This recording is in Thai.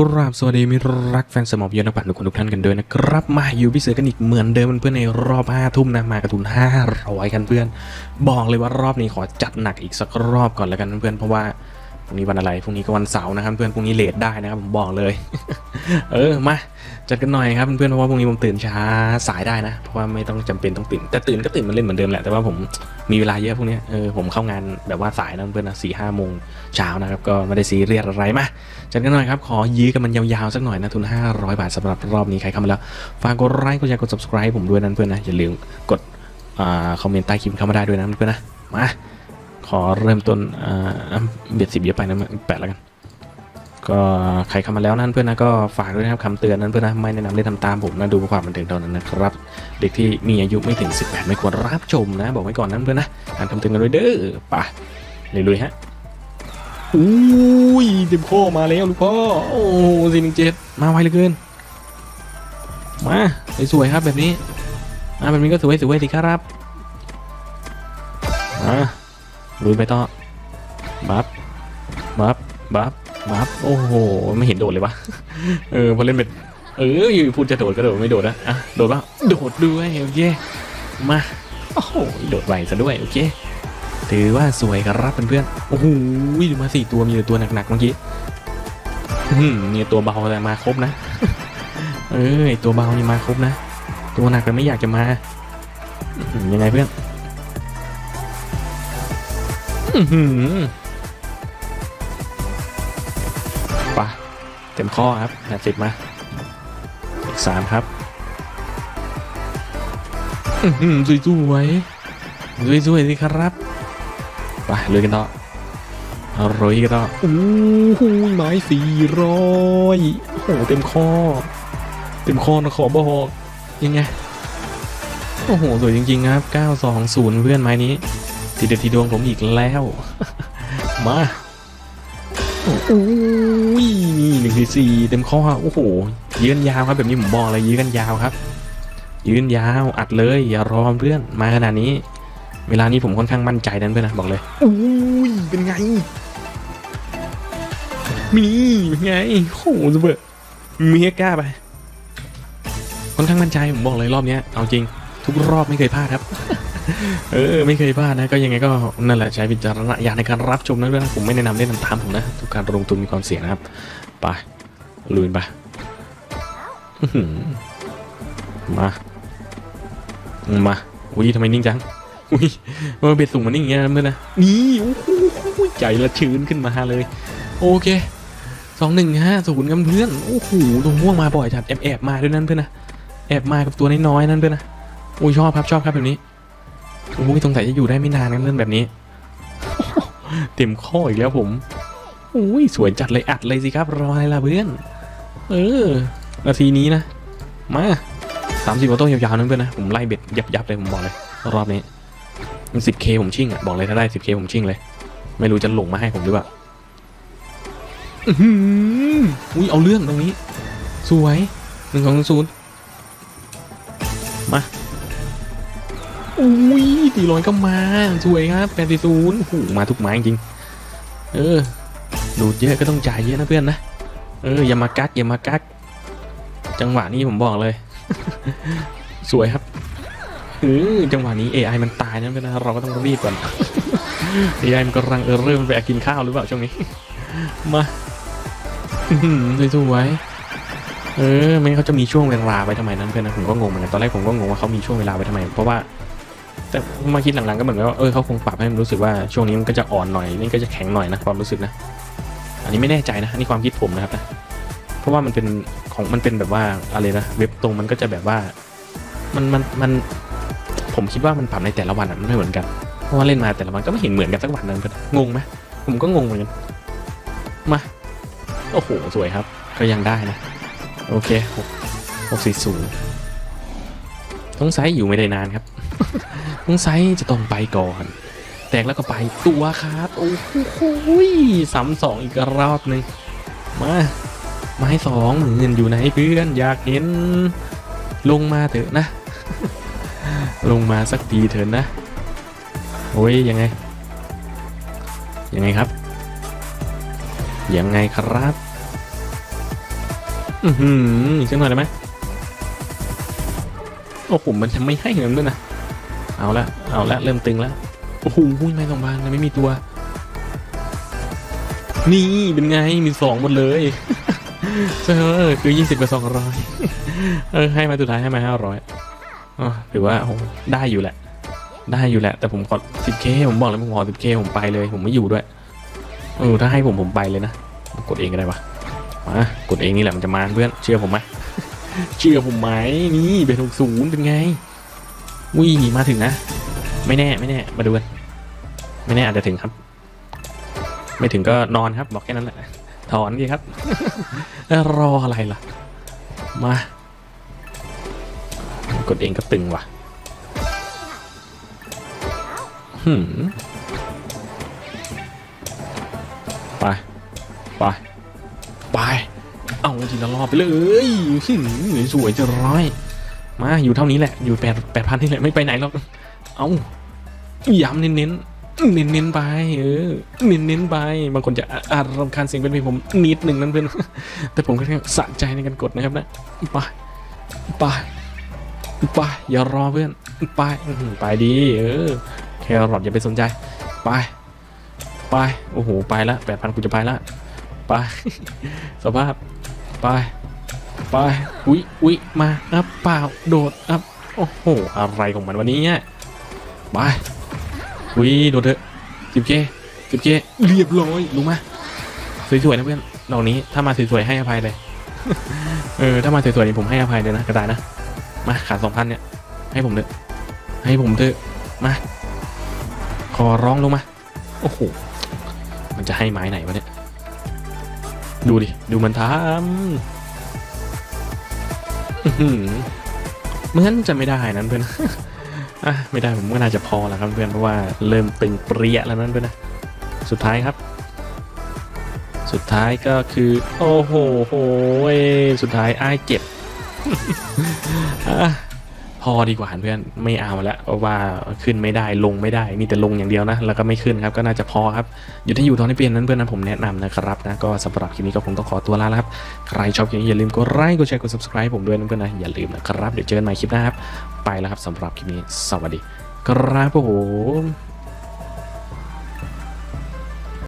กราบสวัสดีมิตรรักแฟนสมอบยนนักปั่นทุกคนทุกท่านกันด้วยนะครับมาอยู่พี่เสือกันอีกเหมือนเดิมเพื่อนในรอบห้าทุ่มนะมากระทุนห้าร้อยกันเพื่อน บอกเลยว่ารอบนี้ขอจัดหนักอีกสักรอบก่อนแล้วกันเพื่อนเพราะว่า รุ่งนี้วันอะไรพรุ่งนี้ก็วันเสาร์นะครับ เพื่อนพรุ่งนี้เลทได้นะครับผมบอกเลย เออมาจัดกันหน่อยครับเพื่อนเพราะว่าพรุ่งนี้ผมตื่นช้าสายได้นะ เพราะว่าไม่ต้องจำเป็นต้องตื่น แต่ตื่นก็ตื่นมาเล่นเหมือนเดิมแหละแต่ว่าผมมีเวลาเยอะพวกนี้เออผมเข้างานแบบว่าสายนะเพื่อนนะสี่ห้าโมงเช้านะครับก็ไม่ได้ซีเรียสอะไรมาจัดกันหน่อยครับขอยื้อกันมันยาวๆสักหน่อยนะทุน 500 บาทสำหรับรอบนี้ใครเข้ามาแล้วฝากกดไลค์กดแชร์กด subscribe ผมด้วยนะเพื่อนนะอย่าลืมกดอ่าคอมเมนต์ใต้คลิปเข้ามาได้ด้วยนะเพื่อนนะมา ขอเริ่มต้นอ่าเบียดสิบเยอะไปนะแปดแล้วกัน ก็ใครเข้ามาแล้วนั่นเพื่อนนะก็ฝากด้วยนะครับคำเตือนนั้นเพื่อนนะไม่แนะนำให้ทำตามผมนะดูเพื่อความบันเทิงเท่านั้นนะครับ เด็กที่มีอายุไม่ถึง 18 ไม่ควรรับชมนะ บอกไว้ก่อนนั้นเพื่อนนะอ่านคำเตือนกันด้วยเด้อไปลุยๆฮะอุ้ยเต็มข้อมาแล้วลูกพ่อโอ้สี่หนึ่งเจ็ดมาไวเหลือเกิน มาสวยๆครับแบบนี้มาแบบนี้ก็สวยสวยๆสิครับ ลุยไปต่อบัฟบัฟบัฟบัฟโอ้โห ไม่เห็นโดดเลยวะ เออ พอเล่นเป็นเอออยู่พูดจะโดดก็โดดไม่โดดนะอะ โดดป่ะโดดด้วย โอเค มา โอ้โห โดดไวซะด้วย โอเค ถือว่าสวยครับเพื่อนๆ โอ้โหดูมาสี่ตัว มีแต่ตัวหนักๆเมื่อกี้อื้อหือมีตัวเบาแต่มาครบนะ เออตัวเบานี่มาครบนะ ตัวหนักแต่ไม่อยากจะมา ยังไงเพื่อน ปะเต็มข้อครับแปดสิบมาอีกสามครับอื้อหือสวยๆสวยๆสิครับไปเลยกันต่อเอยกันต่อโอ้โหไม้สี่ร้อยโอ้โหเต็มข้อ เต็มข้อนะขอบอกยังไง โอ้โห สวยจริง ๆ ครับ 920 เพื่อนไม้นี้ ทีเด็ดทีดวงผมอีกแล้ว มาโอ้โหนี่หนึ่งสี่สี่เต็มข้อโอ้โหยืนยาวครับแบบนี้ผมบอกเลยยืนกันยาวครับ ยืนยาวอัดเลยอย่ารอเพื่อนมาขนาดนี้ เวลานี้ผมค่อนข้างมั่นใจนั้นเพื่อนนะบอกเลยอุ้ยเป็นไงมีเป็นไงโอ้โหสเบอร์มีเฮกล้าไปค่อนข้างมั่นใจผมบอกเลยรอบนี้เอาจริง ทุกรอบไม่เคยพลาดครับ เออไม่เคยพลาดนะก็ยังไงก็นั่นแหละใช้วิจารณญาณในการรับชมนะเพื่อนะผมไม่แนะนำเล่นตามผมนะทุกการลงทุนมีความเสี่ยงนะครับไปลุยไปมา มาอุ้ยทำไมนิ่งจังอุ้ยเออเบ็ดสูงมันนี่อย่างเงี้ยนเพื่อนนะนี่โอ้โหใจละชื้นขึ้นมาเลย โอเคสองหนึ่งห้าศูนย์กันเพื่อนโอ้โหตัวม่วงมาบ่อยจัดแอบแอบมาด้วยนั่นเพื่อนนะแอบมากับตัวน้อยๆนั่นเพื่อนนะโอ้ยชอบครับชอบครับแบบนี้ อ้ยสงสัยจะอยู่ได้ไม่นานกันเรื่องแบบนี้เต็มข้ออีกแล้วผมโอ้ยสวยจัดเลยอัดเลยสิครับรออะไรล่ะเพื่อนเออ นาทีนี้นะ มาสามสิบโต้ยาวๆนั่นเพื่อนนะผมไล่เบ็ดยับๆเลยผมบอกเลยรอบนี้มันสิบเคผมชิ่งอะบอกเลยถ้าได้สิบเคผมชิ่งเลย ไม่รู้จะหลงมาให้ผมหรือเปล่าอื้อหืออุ้ยเอาเรื่องตรงนี้ สวยหนึ่งสองศูนย์มา อุ้ยตีร้อยก็มาสวยครับแปดสี่ศูนย์โอ้โหมาทุกไม้จริง เออ ดูดเยอะก็ต้องจ่ายเยอะนะเพื่อนนะ เอออย่ามากักอย่ามากัก จังหวะนี้ผมบอกเลย สวยครับเออจังหวะนี้ AI มันตายนะเพื่อนนะเราก็ต้องรีบก่อน AI มันกำลังเออเริ่มไปกินข้าวหรือเปล่าช่วงนี้ มาอื้อหือสวยเออไม่เขาจะมีช่วงเวลาไว้ทำไมนั้นเพื่อนนะผมก็งงเหมือนกันตอนแรกผมก็งงว่าเขามีช่วงเวลาไว้ทำไม เพราะว่า แต่มาคิดหลังๆก็เหมือนกับว่าเออเขาคงปรับให้มันรู้สึกว่าช่วงนี้มันก็จะอ่อนหน่อยนี่ก็จะแข็งหน่อยนะความรู้สึกนะ อันนี้ไม่แน่ใจนะนนี่ความคิดผมนะครับนะเพราะว่ามันเป็นของมันเป็นแบบว่าอะไรนะเว็บตรงมันก็จะแบบว่ามันมันมันผมคิดว่ามันปรับในแต่ละวันอะมันไม่เหมือนกันเพราะว่าเล่นมาแต่ละวันก็ไม่เห็นเหมือนกันสักวันนั้นงงไหมผมก็งงเหมือนกันมาโอ้โหสวยครับ ก็ยังได้นะ โอเคหกหกสี่ศูนย์ต้องไซส์อยู่ไม่ได้นานครับ ต้องไซส์จะต้องไปก่อน แตกแล้วก็ไปตัวครับโอ้โหสามสองอีกรอบหนึ่งมาไม้สองเงินอยู่ไหนเพื่อนอยากเห็น ลงมาเถอะนะ ลงมาสักทีเถอะนะโอ้ยยังไง ยังไงครับ ยังไงครับ อือหืออีกสักหน่อยได้ไหมโอ้โหมันจะไม่ให้เงินด้วยนะ เอาละเอาละเริ่มตึงแล้วโอ้โหไม่สองพันไม่มีตัว นี่เป็นไงมีสองหมดเลยเออคือยี่สิบกับสองร้อยเออให้มาสุดท้ายให้มาห้าร้อยอ๋อถือว่าโอ้ได้อยู่แหละ ได้อยู่แหละ แต่ผมขอสิบเคผมบอกเลยผมขอสิบเคผมไปเลย ผมไม่อยู่ด้วยเออถ้าให้ผมผมไปเลยนะกดเองก็ได้ปะมากดเองนี่แหละมันจะมาเพื่อนเชื่อผมไหมเชื่อผมไหมนี่เป็นหกศูนย์เป็นไง วิ่งมาถึงนะ ไม่แน่ไม่แน่ มาดูกัน ไม่แน่อาจจะถึงครับ ไม่ถึงก็นอนครับ บอกแค่นั้นแหละ ถอนดีครับแล้วรออะไรล่ะ มา กดเองก็ตึงว่ะหืมไป ไป ไป เอาทีละรอบไปเลยหืมสวยจะร้อย มาอยู่เท่านี้แหละอยู่แปดแปดพันนี่แหละไม่ไปไหนหรอกเอาย้ำเน้นเน้นเน้นเน้นไปเออเน้นเน้นไปบางคนจะอาจรำคาญเสียงเป็นเพลงผมนิดหนึ่งนั่นเป็น แต่ผมก็แค่สะใจในการกดนะครับนะไปไปไปอย่ารอเพื่อนไปไปดีเออแครอทอย่าไปสนใจไปไปโอ้โหไปละแปดพันกูจะไปละไปสภาพไป ไปอุ๊ยอุ๊ยมาอัพเปล่าโดดอัพโอ้โหอะไรของมันวันนี้เนี่ยไปอุ๊ยโดดเถอะสิบเคสิบเคเรียบร้อยรู้มาสวยๆนะเพื่อนดอกนี้ถ้ามาสวยๆให้อภัยเลยเออถ้ามาสวยๆนี่ผมให้อภัยเลยนะกระต่ายนะมาขาดสองพันเนี่ยให้ผมเถอะให้ผมเถอะมาขอร้องลงมาโอ้โหมันจะให้ไม้ไหนวะเนี่ยดูดิ ดูมันทำ อื้อหือเหมือนจะไม่ได้นั้นเพื่อนอะไม่ได้ผมก็น่าจะพอแล้วครับเพื่อนเพราะว่าเริ่มตึงเปรี้ยแล้วนั้นเพื่อนนะสุดท้ายครับ สุดท้ายก็คือ โอ้โหโหยสุดท้ายอ้ายเจ็บอะ พอดีกว่าเพื่อนไม่เอาแล้วเพราะว่าขึ้นไม่ได้ลงไม่ได้ มีแต่ลงอย่างเดียวนะ แล้วก็ไม่ขึ้นครับก็น่าจะพอครับอยู่ที่อยู่ตอนนี้เปลี่ยนนั้นเพื่อนนะผมแนะนำนะครับนะก็สำหรับคลิปนี้ก็คงต้องขอตัวลาแล้วครับใครชอบคลิปนี้อย่าลืมกดไลค์กดแชร์กด subscribe ผมด้วยนะเพื่อนนะอย่าลืมนะครับเดี๋ยวเจอกันใหม่คลิปหน้าครับไปแล้วครับสำหรับคลิปนี้สวัสดี ครับผม